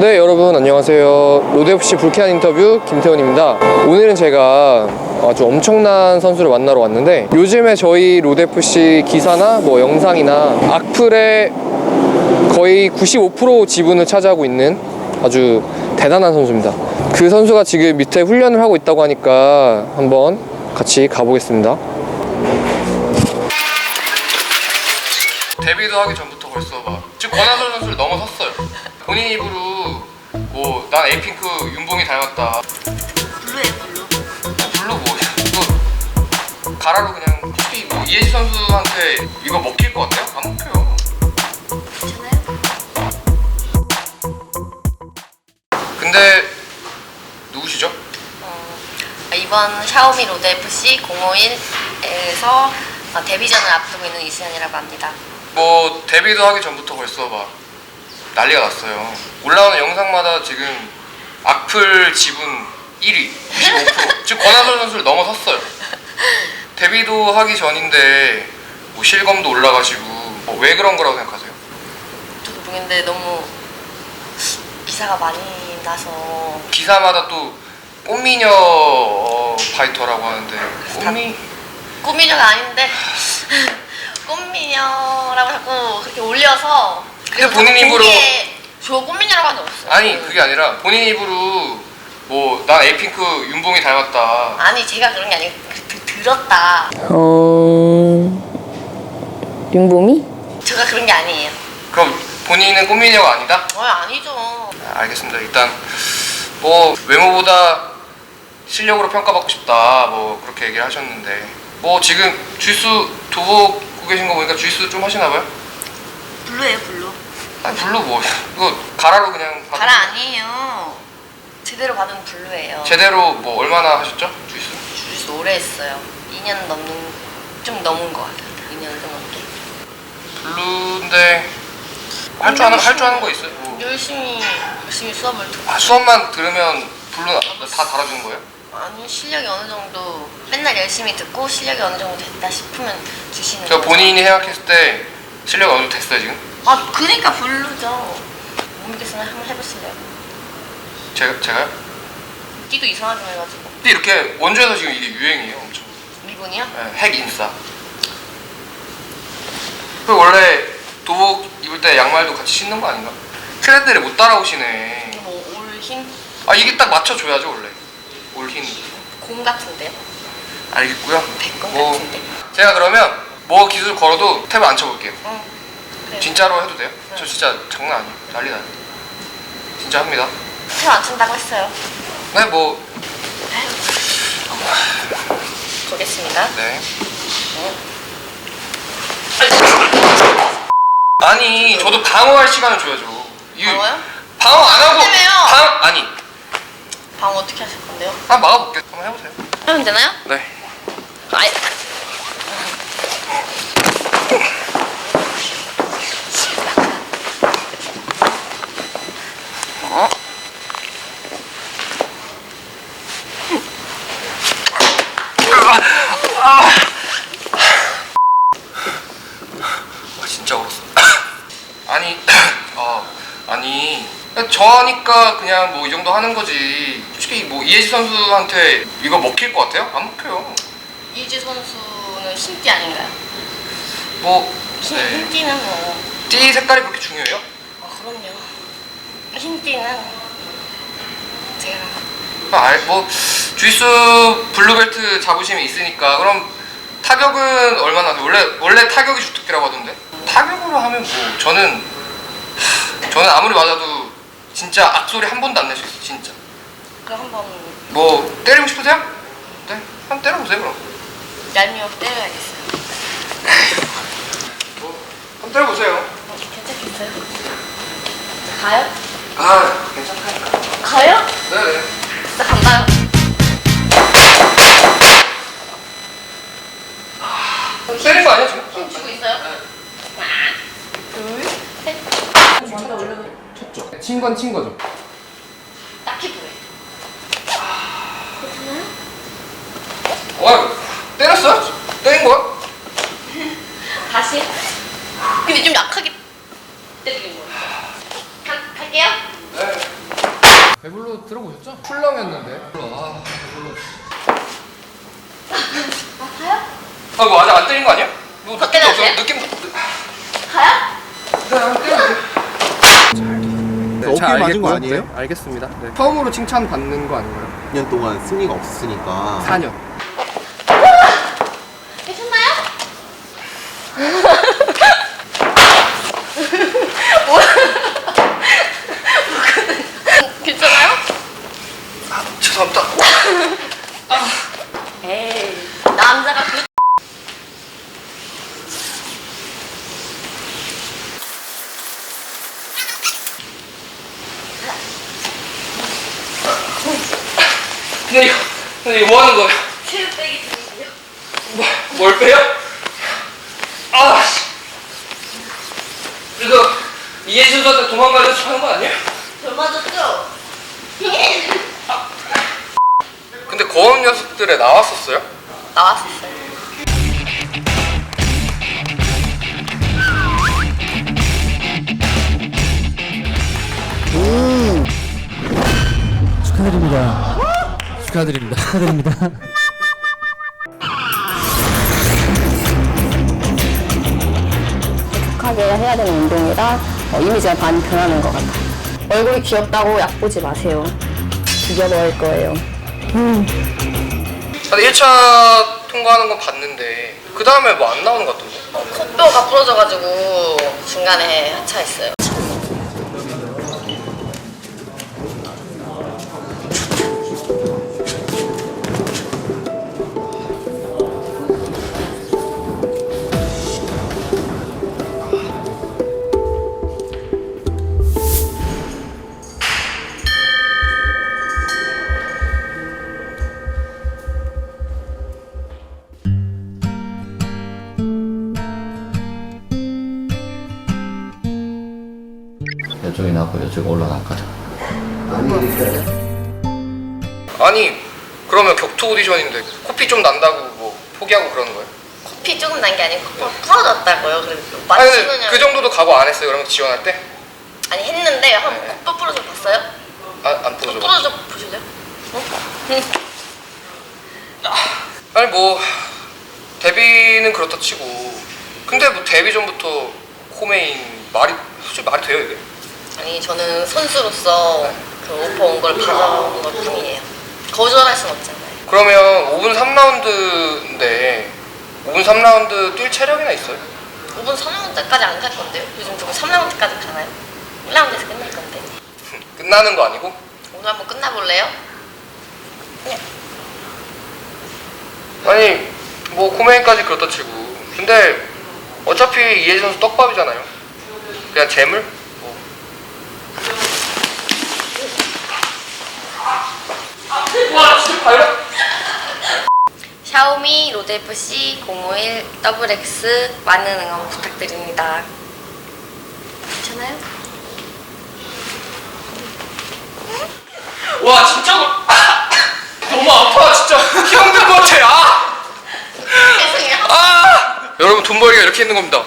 네 여러분 안녕하세요. 로드FC 불쾌한 인터뷰 김태훈입니다. 오늘은 제가 아주 엄청난 선수를 만나러 왔는데 요즘에 저희 로드FC 기사나 뭐 영상이나 악플의 거의 95% 지분을 차지하고 있는 아주 대단한 선수입니다. 그 선수가 지금 밑에 훈련을 하고 있다고 하니까 한번 같이 가보겠습니다. 데뷔도 하기 전부터 벌써 막 지금 권하솔 선수를 넘어섰어요. 본인 입으로 뭐난 에이핑크 윤봉이 닮았다. 블루에 블루. 블루 뭐 이거 가라로 그냥 솔직히 뭐 이해지 선수한테 이거 먹힐 것 같아요? 안 먹혀요. 괜찮아요? 근데 누구시죠? 어, 이번 샤오미 로드 FC 051에서 어, 데뷔전을 앞두고 있는 이수연이라고 합니다. 뭐 데뷔도 하기 전부터 벌써 막 난리가 났어요. 올라오는 영상마다 지금 악플 지분 1위, 25%. 지금 권하솔 선수를 넘어섰어요. 데뷔도 하기 전인데 뭐 실검도 올라가시고 뭐 왜 그런 거라고 생각하세요? 저도 모르겠는데 너무 기사가 많이 나서 기사마다 또 꽃미녀 어, 파이터라고 하는데 꽃미 꽃미녀가 아닌데 꽃미녀라고 자꾸 그렇게 올려서 근데 본인 입으로- 저 꽃미녀라고 한 적 없어요. 아니 그게 아니라 본인 입으로 뭐 난 에이핑크 윤봉이 닮았다. 아니 제가 그런 게 아니고 그- 그- 들었다. 어... 윤봄이? 제가 그런 게 아니에요. 그럼 본인은 꽃미녀가 아니다? 어 아니죠. 아, 알겠습니다. 일단 뭐 외모보다 실력으로 평가받고 싶다 뭐 그렇게 얘기를 하셨는데 뭐 지금 주짓수 도보고 계신 거 보니까 주짓수 좀 하시나 봐요? 블루예요 블루. 아니 블루 뭐 이거 가라로 그냥 받은- 가라 아니에요. 제대로 받은 블루예요. 제대로 뭐 얼마나 하셨죠? 주짓수? 주짓수 오래 했어요. 2년 넘는 좀 넘은 것 같아요. 2년 좀 넘게. 블루인데 할 줄 아는 할 줄 아는 거 있어요? 뭐. 열심히 열심히 수업을 듣고 아, 수업만 들으면 블루 다 달아주는 거예요? 아니 실력이 어느 정도 맨날 열심히 듣고 실력이 어느 정도 됐다 싶으면 주시는 저 거죠. 본인이 생각했을 때 실력이 어느 정도 됐어요 지금? 아 그러니까 블루죠. 못 믿겠으면 한번 해보실래요? 제가, 제가요? 끼도 이상하게 해가지고 근데 이렇게 원주에서 지금 이게 유행이에요 엄청 미분이요? 네, 핵 인싸 그 원래 도복 입을 때 양말도 같이 신는 거 아닌가? 트렌드를 못 따라오시네 뭐 올흰 아 이게 딱 맞춰줘야죠 원래 올흰 곰 같은데요? 알겠고요 백곰 뭐 같은데. 제가 그러면 뭐 기술 걸어도 탭을 안 쳐볼게요 응. 그래. 진짜로 해도 돼요? 저 진짜 장난 아니에요 난리 나요 진짜 합니다 안 친다고 했어요. 네 뭐 보겠습니다. 네. 아니 저도 방어할 시간을 줘야죠. 이- 방어요? 방어 안 하고 때문에요. 방 아니 방 어떻게 하실 건데요? 한 막아볼게요. 한번 해보세요. 하면 되나요? 네. 아이. 어? 아 진짜 울었어. 아니 어 아니 저하니까 그냥 뭐 이 정도 하는 거지. 솔직히 뭐 이해지 선수한테 이거 먹힐 것 같아요? 안 먹혀요. 이지 선수 는 흰띠 아닌가요? 뭐 흰, 네. 흰띠는 뭐. 띠 색깔이 그렇게 중요해요? 아, 그럼요. 흰띠는 제가 아, 알- 뭐 주짓수 블루벨트 자부심이 있으니까 그럼 타격은 얼마나 하세요? 원래 원래 타격이 주특기라고 하던데 타격으로 하면 뭐 저는 하, 저는 아무리 맞아도 진짜 악소리 한 번도 안 낼 수 있어 진짜 그럼 한번 뭐 때리고 싶으세요? 네, 한번 때려보세요 그럼 얄미워 때려야겠어요. 뭐 한번 때려보세요 어, 괜찮겠어요? 가요? 아 괜찮다니까 가요? 네네 진짜 간다요? 때린 거 아니야 지금? 힘 주고 있어요? 네. 하나, 둘, 셋. 쳤죠 친건 친 거죠 딱히 부해. 와 때렸어? 때린 거야? 다시. 근데 좀 약하게 때리는 거예요. 가, 갈게요. 네 배불러 들어보셨죠? 풀렁이었는데. 아, 배불러. 가요? 아, 이거 아직 안 때린 거 아니야? 이거 밖에 느낌 없어. 느낌. 가요? 네, 한번 때려주세요. 어깨 맞은 거 아니에요? 네, 알겠습니다. 네. 처음으로 칭찬 받는 거 아닌가요? 2년 동안 승리가 없으니까 4년. 괜찮나요? 괜찮아요? 죄송합니다. 에이 남자가 그 근데 이거 뭐 하는 거야? 체육 빼기 중이에요. 뭐, 뭘 빼요? 아, 씨. 이거 이해준 선수 도망가려고 하는 거 아니에요? 별 맞았죠? 근데 거업 녀석들에 나왔었어요? 나왔었어요. 축하드립니다. 축하드립니다. 축하드립니다. 하게 해야 되는 운동이라 어, 이미지가 많이 변하는 것 같아요. 얼굴이 귀엽다고 약 보지 마세요. 죽여 버릴 거예요. 근데 1차 통과하는 건 봤는데 그 다음에 뭐 안 나오는 것 같던데? 콧뼈가 부러져가지고 중간에 하차했어요. 이쪽이 나고 이쪽이 올라갈까요? 아니 그러면 격투 오디션인데 코피 좀 난다고 뭐 포기하고 그러는 거예요? 코피 조금 난 게 아니고 코가 부러졌다고요. 그래서 아니 그 정도도 각오 안 했어요 그러면 지원할 때? 아니 했는데 한 콧뼈 부러져 봤어요? 아, 안 부러져 부러져 보실래요? 어? 응. 아니 뭐 데뷔는 그렇다 치고 근데 뭐 데뷔 전부터 코메인 말이 솔직히 말이 돼요 이게? 아니 저는 선수로서 그 오퍼 온 걸 받아온 것 뿐이에요. 거절할 순 없잖아요. 그러면 5분 3라운드인데 5분 3라운드 뛸 체력이나 있어요? 5분 3라운드까지 안 갈 건데요? 요즘 저거 3라운드까지 가나요? 1라운드에서 끝날 건데. 끝나는 거 아니고? 오늘 한번 끝나볼래요? 네. 아니 뭐 코메인까지 그렇다 치고 근데 어차피 이해진 선수 떡밥이잖아요 그냥 재물? 샤오미 로드 FC 051 WX 많은 응원 부탁드립니다. 괜찮아요? 와 진짜 아, 너무 아파 진짜 힘든 것 같아 아, 죄송해요. 아! 여러분 돈 벌기가 이렇게 있는 겁니다